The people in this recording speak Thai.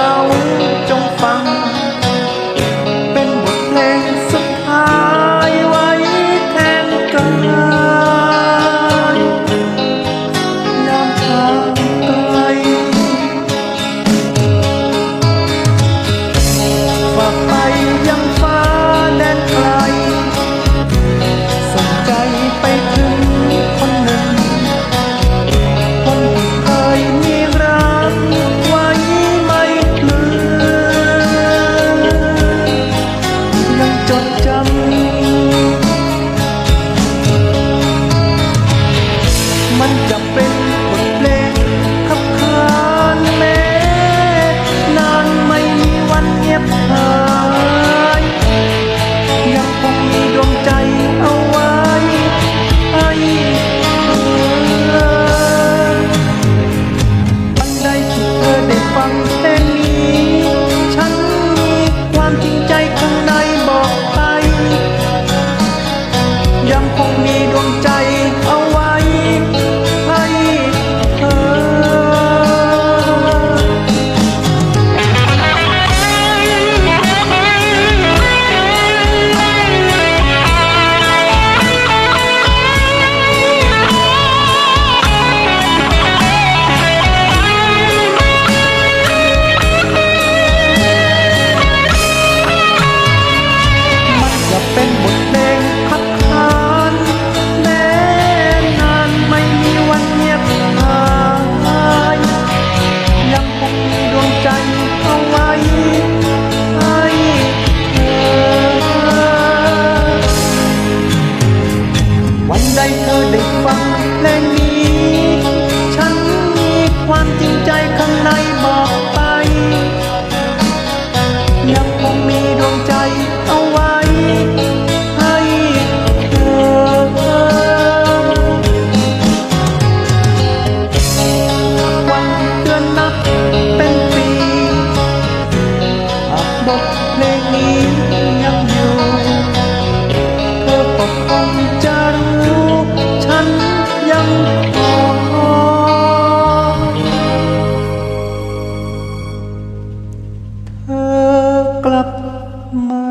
เขาจงฟัง ยังคงมีดวงใจเอา ความจริงใจ club